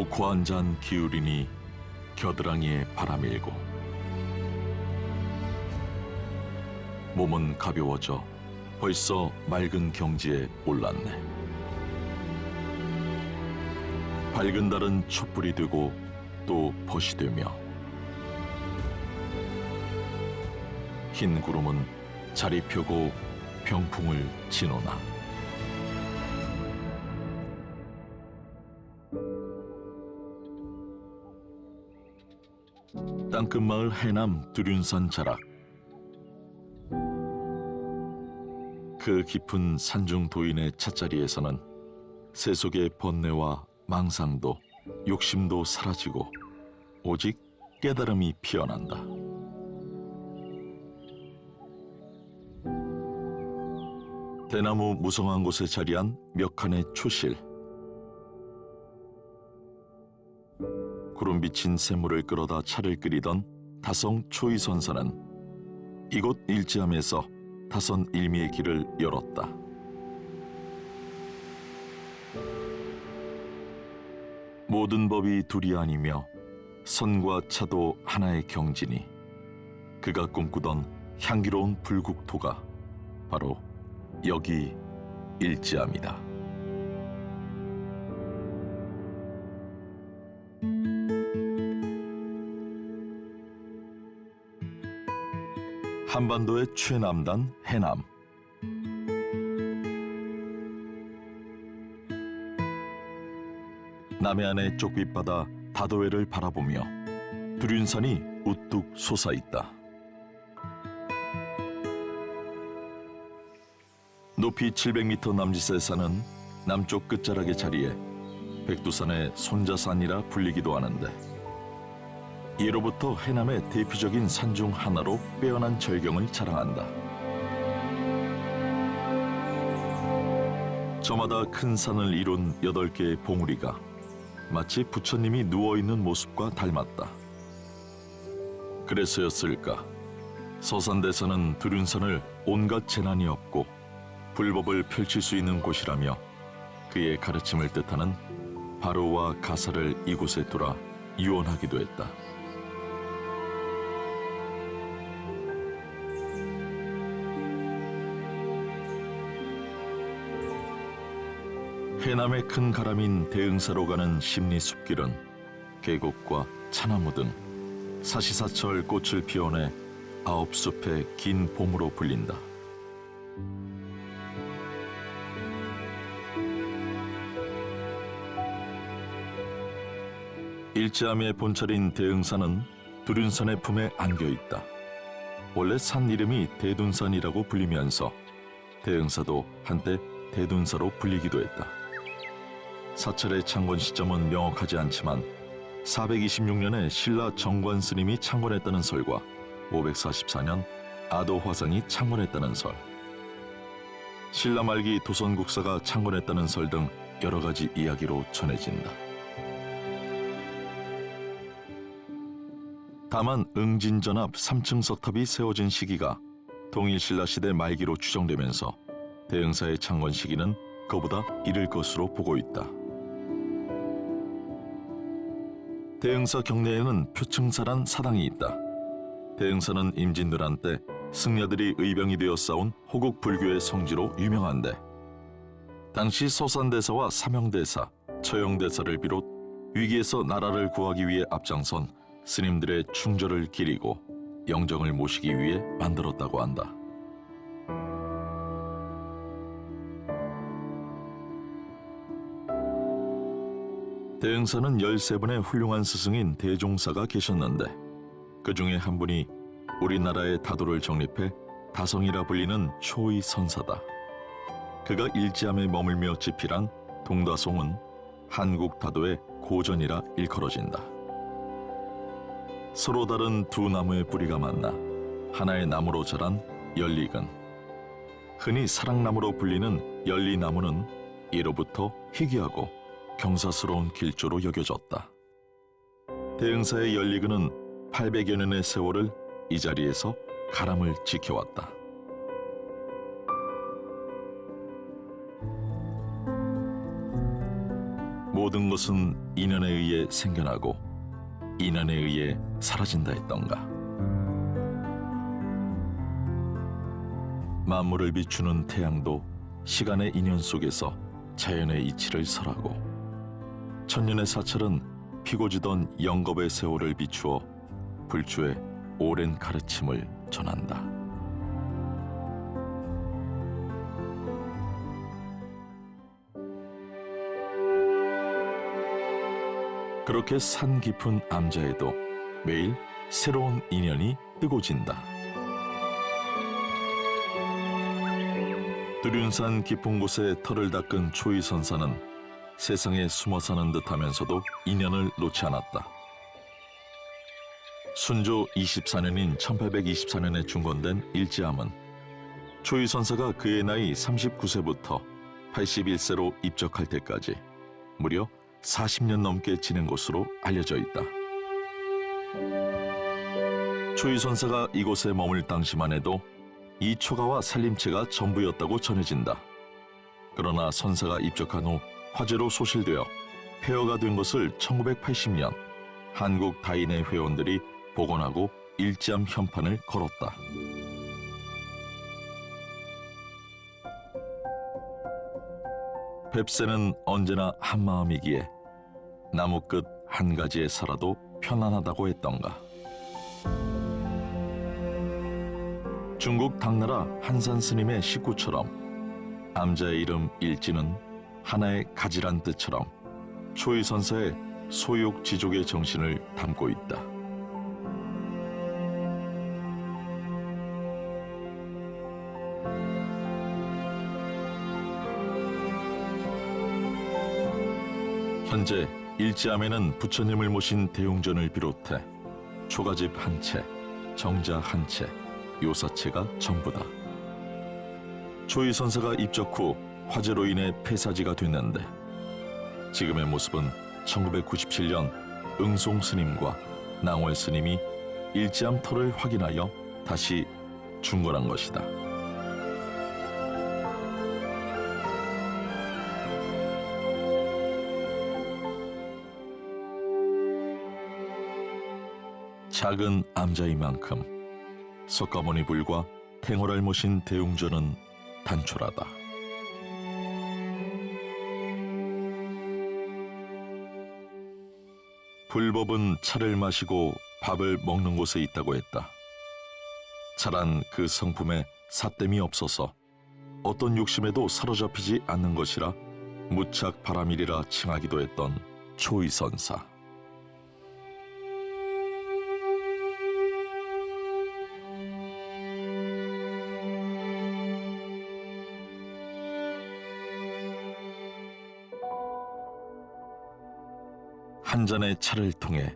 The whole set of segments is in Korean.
오코 한 잔 기울이니 겨드랑이에 바람일고 몸은 가벼워져 벌써 맑은 경지에 올랐네. 밝은 달은 촛불이 되고 또 벗이 되며 흰 구름은 자리 펴고 병풍을 지노나 땅끝마을 해남 두륜산 자락 그 깊은 산중 도인의 찻자리에서는 세속의 번뇌와 망상도 욕심도 사라지고 오직 깨달음이 피어난다. 대나무 무성한 곳에 자리한 몇 칸의 초실 구름 비친 샘물을 끌어다 차를 끓이던 다성 초이 선사는 이곳 일지함에서 다선 일미의 길을 열었다. 모든 법이 둘이 아니며 선과 차도 하나의 경지니 그가 꿈꾸던 향기로운 불국토가 바로 여기 일지함이다. 한반도의 최남단 해남 남해안의 쪽빛바다 다도해를 바라보며 두륜산이 우뚝 솟아있다. 높이 700m 남짓에 사는 남쪽 끝자락의 자리에 백두산의 손자산이라 불리기도 하는데 예로부터 해남의 대표적인 산 중 하나로 빼어난 절경을 자랑한다. 저마다 큰 산을 이룬 여덟 개의 봉우리가 마치 부처님이 누워 있는 모습과 닮았다. 그래서였을까? 서산대사는 두륜산을 온갖 재난이 없고 불법을 펼칠 수 있는 곳이라며 그의 가르침을 뜻하는 바로와 가사를 이곳에 두라 유언하기도 했다. 해남의 큰 가람인 대흥사로 가는 심리 숲길은 계곡과 차나무 등 사시사철 꽃을 피워내 아홉 숲의 긴 봄으로 불린다. 일지암의 본철인 대흥산은 두륜산의 품에 안겨 있다. 원래 산 이름이 대둔산이라고 불리면서 대흥사도 한때 대둔사로 불리기도 했다. 사찰의 창건 시점은 명확하지 않지만 426년에 신라 정관 스님이 창건했다는 설과 544년 아도 화상이 창건했다는 설, 신라 말기 도선 국사가 창건했다는 설 등 여러 가지 이야기로 전해진다. 다만 응진전합 3층 석탑이 세워진 시기가 동일신라 시대 말기로 추정되면서 대흥사의 창건 시기는 그보다 이를 것으로 보고 있다. 대흥사 경내에는 표층사란 사당이 있다. 대흥사는 임진왜란 때 승려들이 의병이 되어 싸운 호국 불교의 성지로 유명한데 당시 서산대사와 사명대사, 처영대사를 비롯 위기에서 나라를 구하기 위해 앞장선 스님들의 충절을 기리고 영정을 모시기 위해 만들었다고 한다. 대흥사는 13분의 훌륭한 스승인 대종사가 계셨는데 그 중에 한 분이 우리나라의 다도를 정립해 다성이라 불리는 초의 선사다. 그가 일지함에 머물며 집필한 동다송은 한국 다도의 고전이라 일컬어진다. 서로 다른 두 나무의 뿌리가 만나 하나의 나무로 자란 열리근. 흔히 사랑나무로 불리는 열리나무는 이로부터 희귀하고 경사스러운 길조로 여겨졌다. 대흥사의 열리근은 800여 년의 세월을 이 자리에서 가람을 지켜왔다. 모든 것은 인연에 의해 생겨나고 인연에 의해 사라진다 했던가. 만물을 비추는 태양도 시간의 인연 속에서 자연의 이치를 설하고 천년의 사철은 피고지던 영겁의 세월을 비추어 불주의 오랜 가르침을 전한다. 그렇게 산 깊은 암자에도 매일 새로운 인연이 뜨고 진다. 두륜산 깊은 곳에 털을 닦은 초이 선사는 세상에 숨어 사는 듯하면서도 인연을 놓지 않았다. 순조 24년인 1824년에 중건된 일지암은 초이 선사가 그의 나이 39세부터 81세로 입적할 때까지 무려 40년 넘게 지낸 것으로 알려져 있다. 초이 선사가 이곳에 머물 당시만 해도 이 초가와 살림체가 전부였다고 전해진다. 그러나 선사가 입적한 후 화재로 소실되어 폐허가 된 것을 1980년 한국 다인의 회원들이 복원하고 일지암 현판을 걸었다. 뱁새는 언제나 한마음이기에 나무 끝 한 가지에 살아도 편안하다고 했던가. 중국 당나라 한산 스님의 식구처럼 암자의 이름 일지는 하나의 가지란 뜻처럼 초이 선사의 소욕 지족의 정신을 담고 있다. 현재 일지암에는 부처님을 모신 대웅전을 비롯해 초가집 한 채, 정자 한 채, 요사체가 전부다. 초이 선사가 입적 후 화재로 인해 폐사지가 됐는데 지금의 모습은 1997년 응송 스님과 낭월 스님이 일지암 터를 확인하여 다시 중건한 것이다. 작은 암자인 만큼 석가모니 불과 탱호를 모신 대웅전은 단촐하다. 불법은 차를 마시고 밥을 먹는 곳에 있다고 했다. 차란 그 성품에 사땜이 없어서 어떤 욕심에도 사로잡히지 않는 것이라 무착 바람일이라 칭하기도 했던 초이선사. 한 잔의 차를 통해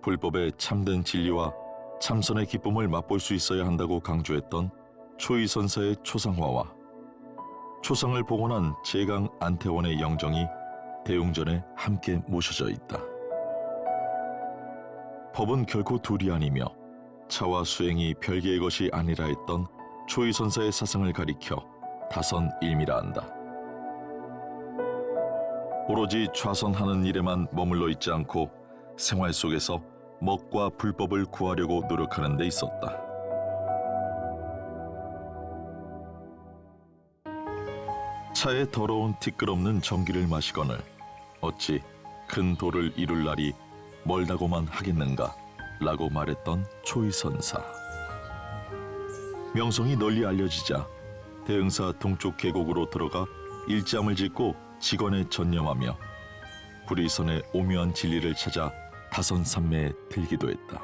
불법의 참된 진리와 참선의 기쁨을 맛볼 수 있어야 한다고 강조했던 초이 선사의 초상화와 초상을 복원한 제강 안태원의 영정이 대웅전에 함께 모셔져 있다. 법은 결코 둘이 아니며 차와 수행이 별개의 것이 아니라 했던 초이 선사의 사상을 가리켜 다선 일미라 한다. 오로지 좌선하는 일에만 머물러 있지 않고 생활 속에서 먹과 불법을 구하려고 노력하는 데 있었다. 차에 더러운 티끌없는 전기를 마시거늘 어찌 큰 도를 이룰 날이 멀다고만 하겠는가 라고 말했던 초이선사. 명성이 널리 알려지자 대흥사 동쪽 계곡으로 들어가 일잠을 짓고 직원에 전념하며 불의선의 오묘한 진리를 찾아 다선 산매에 들기도 했다.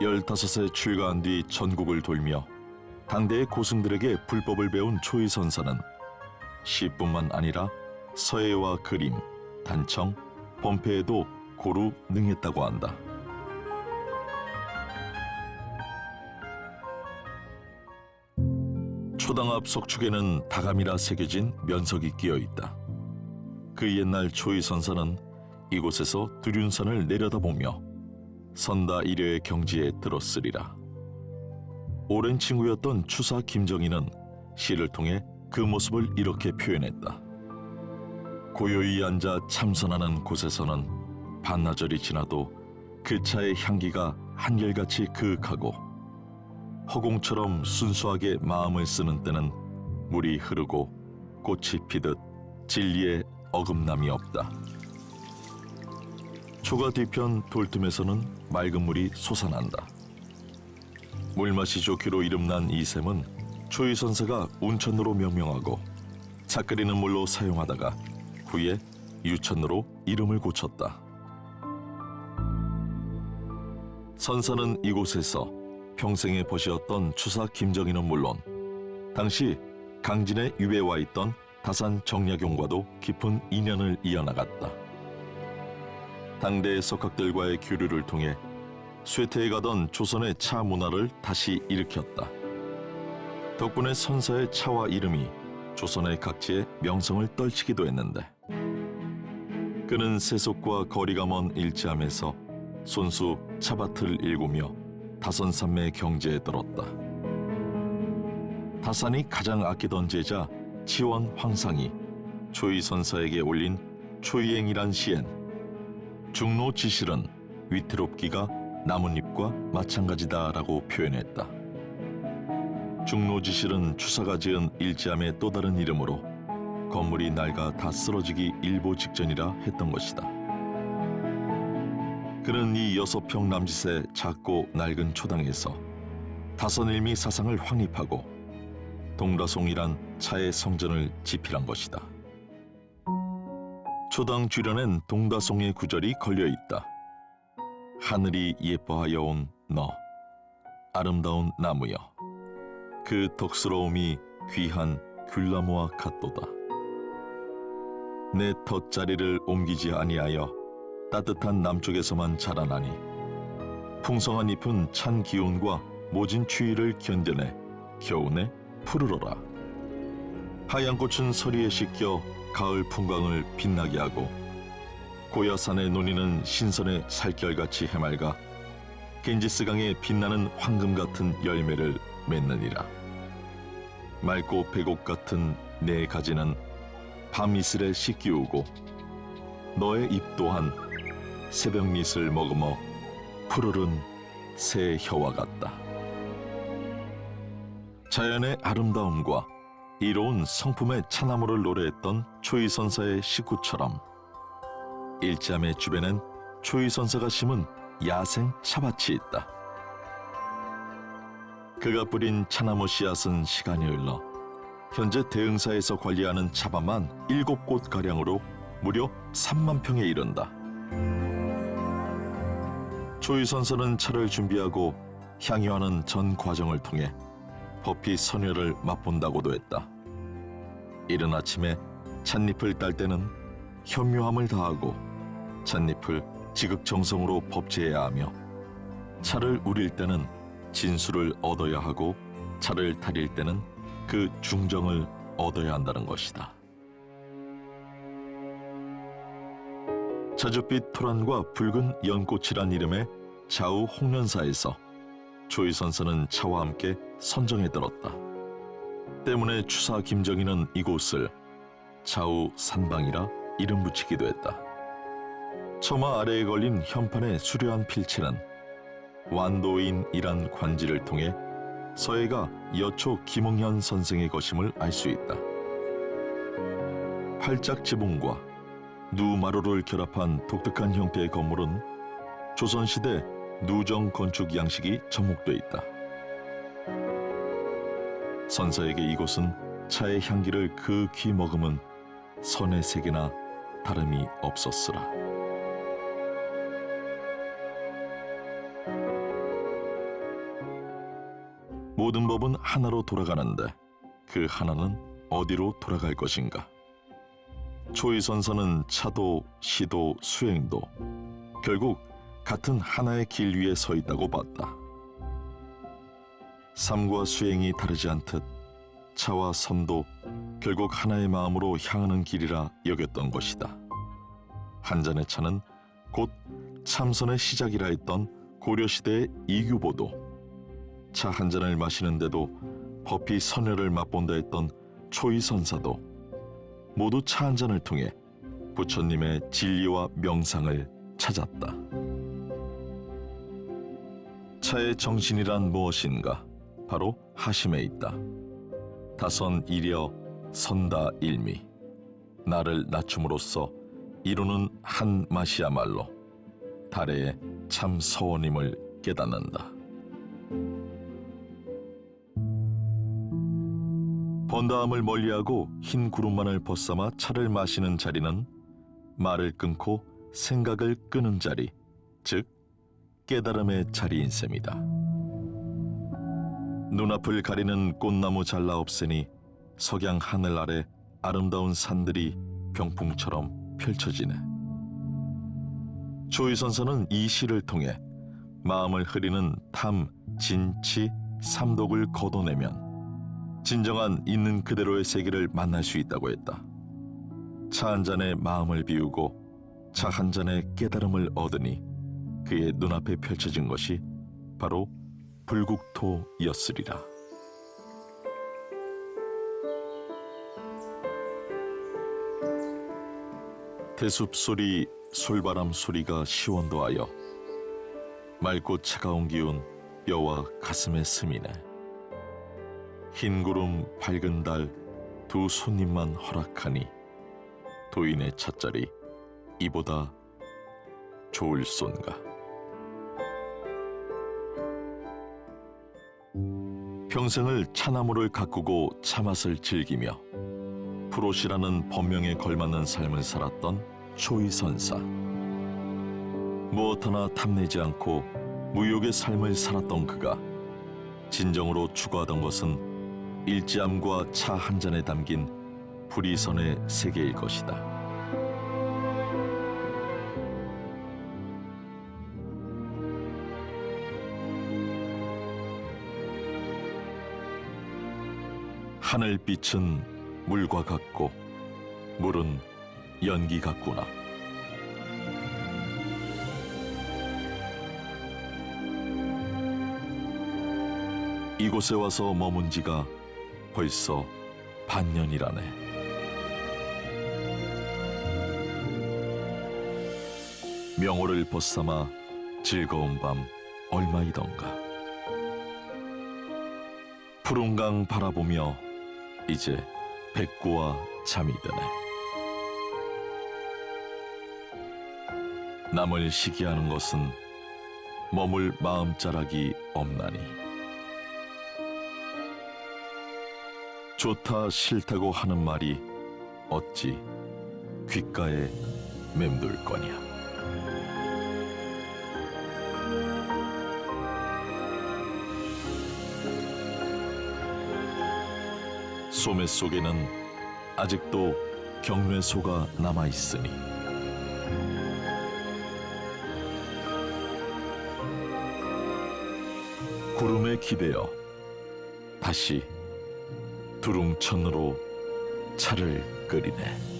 열다섯에 출가한 뒤 전국을 돌며 당대의 고승들에게 불법을 배운 초이선사는 시뿐만 아니라 서예와 그림, 단청, 범패에도 고루 능했다고 한다. 초당 앞 석축에는 다감이라 새겨진 면석이 끼어 있다. 그 옛날 초이 선사는 이곳에서 두륜산을 내려다보며 선다 이려의 경지에 들었으리라. 오랜 친구였던 추사 김정희는 시를 통해 그 모습을 이렇게 표현했다. 고요히 앉아 참선하는 곳에서는 반나절이 지나도 그 차의 향기가 한결같이 그윽하고 허공처럼 순수하게 마음을 쓰는 때는 물이 흐르고 꽃이 피듯 진리에 어긋남이 없다. 초가 뒤편 돌틈에서는 맑은 물이 솟아난다. 물맛이 좋기로 이름난 이 샘은 초이 선사가 운천로로 명명하고 차 끓이는 물로 사용하다가 후에 유천로로 이름을 고쳤다. 선사는 이곳에서 평생의 벗이었던 추사 김정희는 물론 당시 강진의 유배에 와 있던 다산 정약용과도 깊은 인연을 이어나갔다. 당대의 석학들과의 교류를 통해 쇠퇴해 가던 조선의 차 문화를 다시 일으켰다. 덕분에 선사의 차와 이름이 조선의 각지에 명성을 떨치기도 했는데 그는 세속과 거리가 먼 일지함에서 손수 차밭을 일구며 다선산맥 경제에 들었다. 다산이 가장 아끼던 제자 치원 황상이 초이 선사에게 올린 초이행이란 시엔 중로 지실은 위태롭기가 나뭇잎과 마찬가지다라고 표현했다. 중로 지실은 추사가 지은 일지함의 또 다른 이름으로 건물이 낡아 다 쓰러지기 일보 직전이라 했던 것이다. 그는 이 여섯 평 남짓의 작고 낡은 초당에서 다선일미 사상을 확립하고 동라송이란 차의 성전을 지필한 것이다. 초당 주변엔 동다송의 구절이 걸려 있다. 하늘이 예뻐하여 온 너, 아름다운 나무여. 그 덕스러움이 귀한 귤나무와 같도다. 내 덧자리를 옮기지 아니하여 따뜻한 남쪽에서만 자라나니 풍성한 잎은 찬 기온과 모진 추위를 견뎌내 겨우내 푸르러라. 하얀 꽃은 서리에 씻겨 가을 풍광을 빛나게 하고 고야산의 논이는 신선의 살결같이 해맑아 겐지스강의 빛나는 황금 같은 열매를 맺느니라. 맑고 배곡 같은 내 가지는 밤 이슬에 씻기우고 너의 입 또한 새벽 밑을 머금어 푸르른 새 혀와 같다. 자연의 아름다움과 이로운 성품의 차나무를 노래했던 초이선사의 식구처럼 일지함의 주변엔 초이선사가 심은 야생 차밭이 있다. 그가 뿌린 차나무 씨앗은 시간이 흘러 현재 대흥사에서 관리하는 차밭만 일곱 곳 가량으로 무려 3만 평에 이른다. 초이선사는 차를 준비하고 향유하는 전 과정을 통해 법히 선혈을 맛본다고도 했다. 이른 아침에 찻잎을 딸 때는 현묘함을 다하고 찻잎을 지극정성으로 법제해야 하며 차를 우릴 때는 진수를 얻어야 하고 차를 타릴 때는 그 중정을 얻어야 한다는 것이다. 자줏빛 토란과 붉은 연꽃이란 이름의 좌우 홍련사에서 조이 선사는 차와 함께 선정에 들었다. 때문에 추사 김정희는 이곳을 좌우 산방이라 이름 붙이기도 했다. 처마 아래에 걸린 현판의 수려한 필체는 완도인이란 관지를 통해 서해가 여초 김홍현 선생의 것임을 알 수 있다. 팔짝 지붕과 누마루를 결합한 독특한 형태의 건물은 조선시대 누정 건축 양식이 접목돼 있다. 선사에게 이곳은 차의 향기를 극히 머금은 선의 세계나 다름이 없었으라. 모든 법은 하나로 돌아가는데 그 하나는 어디로 돌아갈 것인가? 초이선사는 차도 시도 수행도 결국 같은 하나의 길 위에 서 있다고 봤다. 삶과 수행이 다르지 않듯 차와 섬도 결국 하나의 마음으로 향하는 길이라 여겼던 것이다. 한 잔의 차는 곧 참선의 시작이라 했던 고려시대의 이규보도 차 한 잔을 마시는데도 법히 선혈을 맛본다 했던 초이선사도 모두 차 한 잔을 통해 부처님의 진리와 명상을 찾았다. 차의 정신이란 무엇인가? 바로 하심에 있다. 다선 이려 선다 일미. 나를 낮춤으로써 이루는 한 맛이야말로 달의 참 서원임을 깨닫는다. 번다함을 멀리하고 흰 구름만을 벗삼아 차를 마시는 자리는 말을 끊고 생각을 끄는 자리, 즉 깨달음의 자리인 셈이다. 눈앞을 가리는 꽃나무 잘라 없애니 석양 하늘 아래 아름다운 산들이 병풍처럼 펼쳐지네. 조의선사는 이 시를 통해 마음을 흐리는 탐, 진치, 삼독을 걷어내면 진정한 있는 그대로의 세계를 만날 수 있다고 했다. 차 한 잔에 마음을 비우고 차 한 잔에 깨달음을 얻으니 그의 눈앞에 펼쳐진 것이 바로 불국토였으리라. 대숲 소리, 솔바람 소리가 시원도하여 맑고 차가운 기운 뼈와 가슴에 스미네. 흰 구름 밝은 달 두 손님만 허락하니 도인의 찻자리 이보다 좋을 손가. 평생을 차나무를 가꾸고 차맛을 즐기며 프로시라는 법명에 걸맞는 삶을 살았던 초이 선사. 무엇 하나 탐내지 않고 무욕의 삶을 살았던 그가 진정으로 추구하던 것은 일지암과 차 한 잔에 담긴 불이선의 세계일 것이다. 하늘빛은 물과 같고 물은 연기 같구나. 이곳에 와서 머문 지가 벌써 반년이라네. 명호를 벗삼아 즐거운 밤 얼마이던가. 푸른 강 바라보며 이제 백구와 잠이 드네. 남을 시기하는 것은 머물 마음자락이 없나니. 좋다 싫다고 하는 말이 어찌 귓가에 맴돌 거냐. 소매 속에는 아직도 경뇌소가 남아 있으니 구름에 기대어 다시 두릉천으로 차를 끓이네.